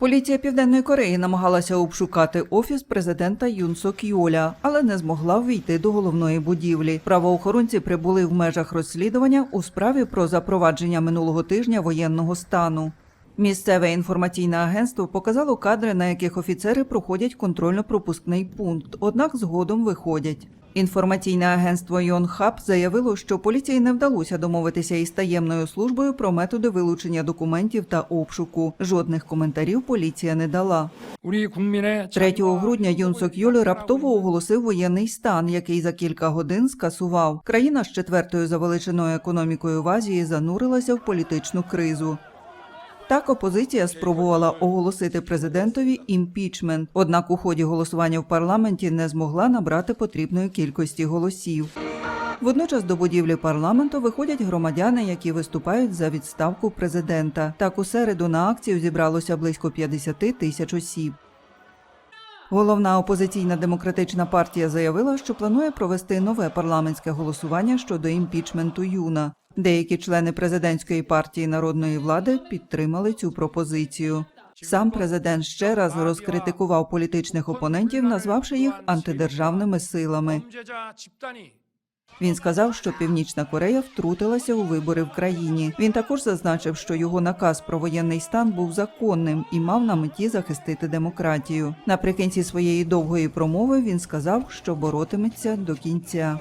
Поліція Південної Кореї намагалася обшукати офіс президента Юн Сок Йоля, але не змогла ввійти до головної будівлі. Правоохоронці прибули в межах розслідування у справі про запровадження минулого тижня воєнного стану. Місцеве інформаційне агентство показало кадри, на яких офіцери проходять контрольно-пропускний пункт, однак згодом виходять. Інформаційне агентство Йонхаб заявило, що поліції не вдалося домовитися із таємною службою про методи вилучення документів та обшуку. Жодних коментарів поліція не дала. 3 грудня Юн Сок Йоль раптово оголосив воєнний стан, який за кілька годин скасував. Країна з четвертою за величиною економікою в Азії занурилася в політичну кризу. Так опозиція спробувала оголосити президентові імпічмент, однак у ході голосування в парламенті не змогла набрати потрібної кількості голосів. Водночас до будівлі парламенту виходять громадяни, які виступають за відставку президента. Так у середу на акцію зібралося близько 50 тисяч осіб. Головна опозиційна демократична партія заявила, що планує провести нове парламентське голосування щодо імпічменту Юна. Деякі члени президентської партії народної влади підтримали цю пропозицію. Сам президент ще раз розкритикував політичних опонентів, назвавши їх антидержавними силами. Він сказав, що Північна Корея втрутилася у вибори в країні. Він також зазначив, що його наказ про воєнний стан був законним і мав на меті захистити демократію. Наприкінці своєї довгої промови він сказав, що боротиметься до кінця.